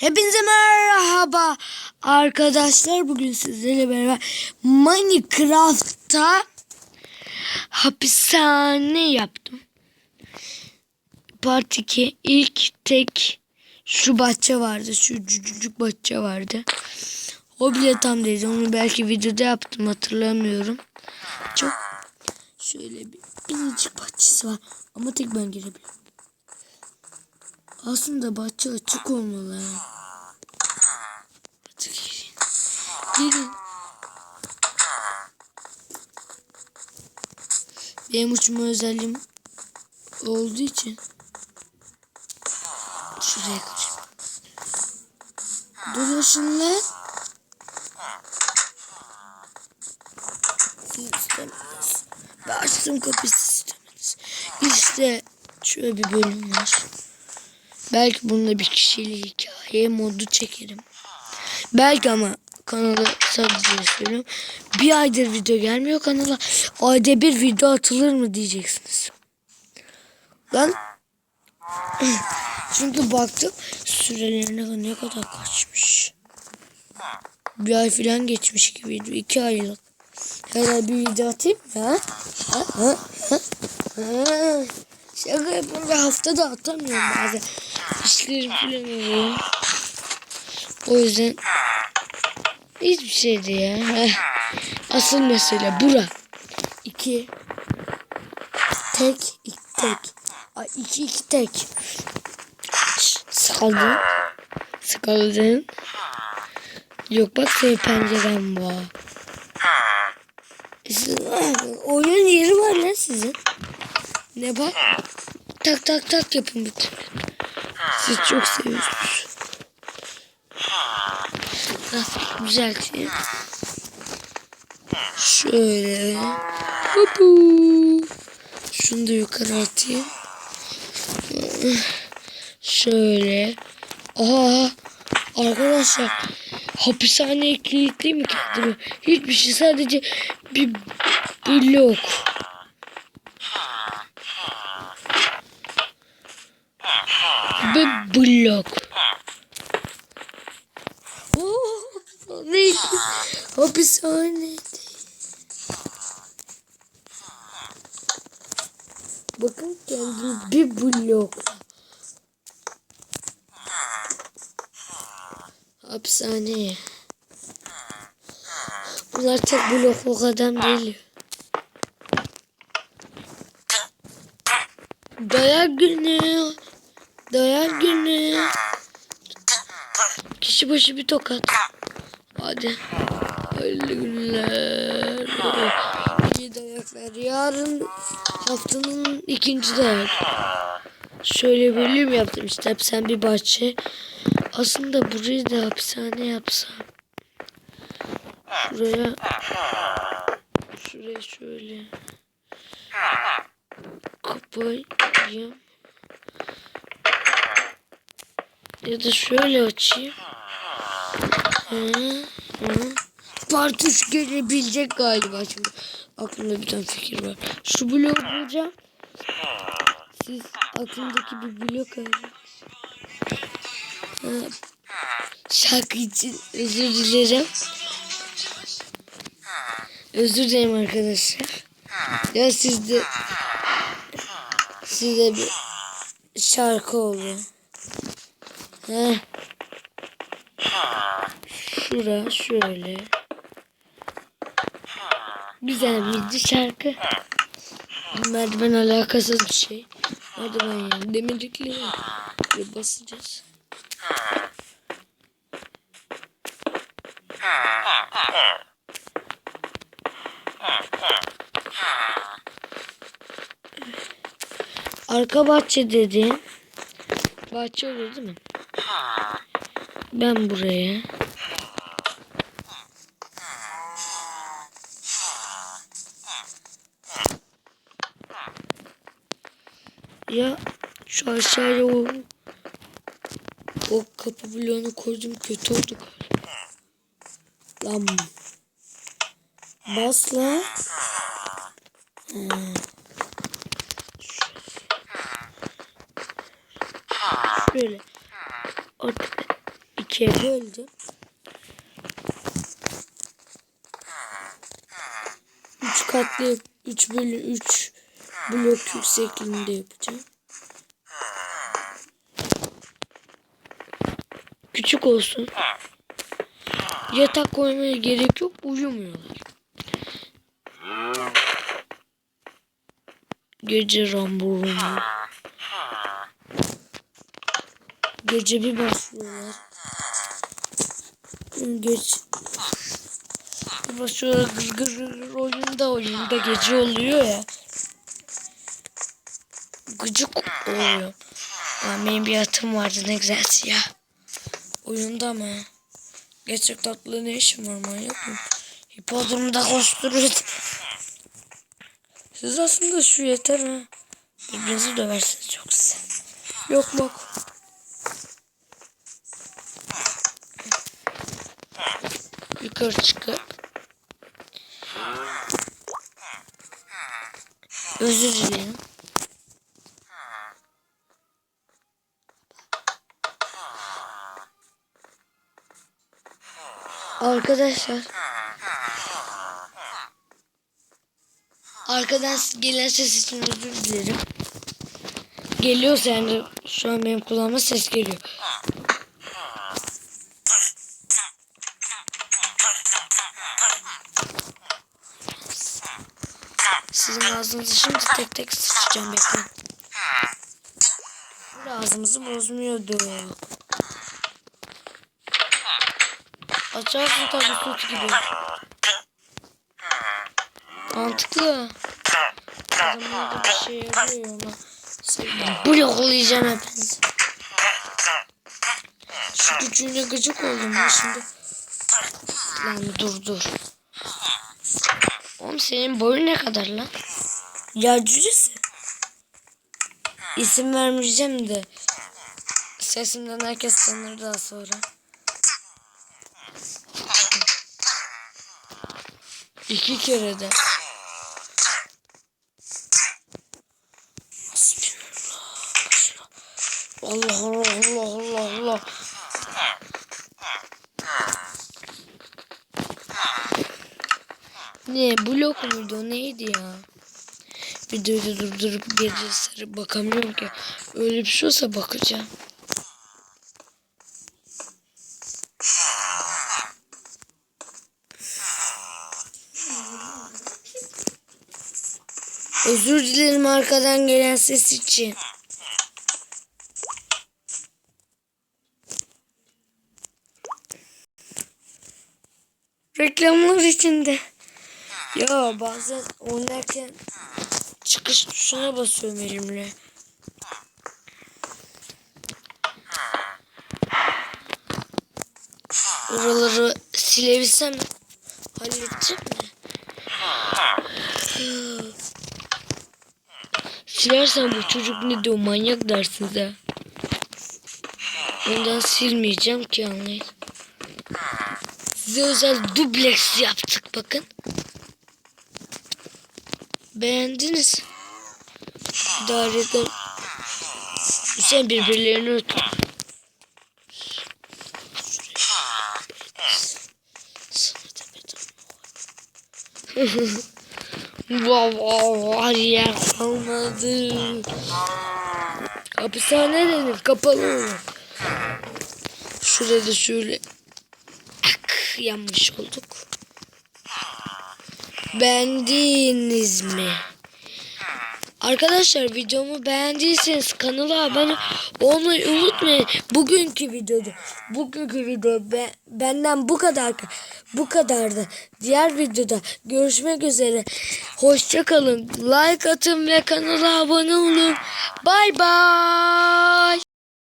Hepinize merhaba arkadaşlar. Bugün sizlerle beraber Minecraft'ta hapishane yaptım. Part 2 ilk tek şu bahçe vardı. Şu cücücük bahçe vardı. O bile tam değil. Onu belki videoda yaptım hatırlamıyorum. Çok şöyle bir minicik bahçesi var. Ama tek ben girebiliyorum. Aslında bahçe açık olmalı. ha. Hadi girin. Girin. Benim uçma özelliğim olduğu için şuraya kaçayım. Dolaşın lan. İstemediniz. Açtım kapıyı siz istemediniz. İşte şöyle bir bölüm var. Belki bununla bir kişiyle hikaye modu çekerim. Belki ama kanala sadece söylüyorum. Bir aydır video gelmiyor kanala. Ayda bir video atılır mı diyeceksiniz. Lan çünkü baktım sürelerine ne kadar kaçmış. Bir ay falan geçmiş gibiydi. iki aylık. Herhalde bir video atayım? Ha? Ha? Ha? Ha? Ha? Şaka yapıyorum ve haftada atamıyorum bazen. Falan oluyor. O yüzden hiçbir şeydi ya. Asıl mesele bura. İki. Tek. iki tek. Ay iki iki tek. Sıkıldın. Sıkıldın. Yok bak senin penceren var. Oyun yeri var lan sizin. Ne bak? Tak tak tak yapın bütün. Siz çok seviyorsunuz. Nasıl düzelteyim. Şöyle. Hopu. Şunu da yukarı atayım. Şöyle. Aha. Arkadaşlar. Hapishaneye kilitli mi kendimi? Hiçbir şey sadece bir blok. Bir blok. Oo, hapishaneydi. Hapishaneydi. Bakın kendimi bir blok. Hapishaneye. Bunlar tek blokluk adam değil. Dayak günü. Dayak günü. Kişi başı bir tokat. Hadi. Hayırlı günler. İyi dayaklar. Yarın haftanın ikinci dayak. Şöyle bölüm yaptım işte. Hapishane bir bahçe. Aslında burayı da hapishane yapsam. Şuraya. Şuraya şöyle. Kapayım. Ya da şöyle açayım. Hı, hı. Part 3 gelebilecek galiba şimdi. Aklımda bir tane fikir var. Şu bloğu bulacağım. Siz aklımdaki bir blok arayın. Şarkı için özür dilerim. Özür dilerim arkadaşlar. Ya sizde size bir şarkı oldu. Şura şöyle. Güzel bir şarkı. Merdiven alakasız bir şey. Merdiven yani demirlikli ve basacağız. Arka bahçe dedi. Bahçe olur değil mi? Ben buraya. Ya şu aşağıya o o kapı bloğunu koydum kötü oldu. Lan. Bas lan. Hmm. Şöyle. Artık kere öldü. Üç katlı, üç bölü üç blok yüksekliğinde yapacağım. Küçük olsun. Yatak koymaya gerek yok. Uyumuyorlar. Gece ramburumu. Gece bir başlıyorlar. Geç. Başlıyorlar gır gır gır oyunda oyunda gece oluyor ya. Gıcık oluyor. Lan benim bir atım vardı ne güzel siyah. Oyunda mı? Gerçek tatlı ne işim var manyak mı? Hipodromda koştururdu. Siz aslında şu yeter ha. Birbirinizi döversiniz güzel. Yok bak. Yukarı çıkıp Özür dilerim. Arkadaşlar. Arkadan gelen ses için özür dilerim. Geliyorsa yani şu an benim kulağıma ses geliyor. Sizin ağzınızı şimdi tek tek sıçacağım bekleyin. Ağzımızı bozmuyordu. Açarsın tabii süt gibi. Mantıklı. Adamlar da bir şey yarıyor ona. Bloklayacağım hepinizi. Şu küçüğüne gıcık oldum ya şimdi. Lan dur dur. Senin boyun ne kadar lan? Ya cücesi. İsim vermeyeceğim de. Sesimden herkes tanır daha sonra. İki kere de. Allah Allah Allah. Ne blok muydu neydi ya? Videoyu durdurup gece sarı bakamıyorum ki. Öyle bir şey olsa bakacağım. Özür dilerim arkadan gelen ses için. Reklamlar içinde. Ya bazen oynarken çıkış tuşuna basıyorum elimle. Oraları silebilsem halledeceğim mi? Silersen bu çocuk ne diyor manyak dersiniz ha. Ondan silmeyeceğim ki anlayın. Size özel dubleks yaptık bakın. Beğendiniz. İdareden sen birbirlerini öt. Var yer kalmadı. Hapishane denir kapalı. Şurada şöyle ak yanmış olduk. Beğendiniz mi? Arkadaşlar videomu beğendiyseniz kanala abone olmayı unutmayın. Bugünkü videoda bugünkü video be, benden bu kadar bu kadardı. Diğer videoda görüşmek üzere. Hoşça kalın. Like atın ve kanala abone olun. Bay bay.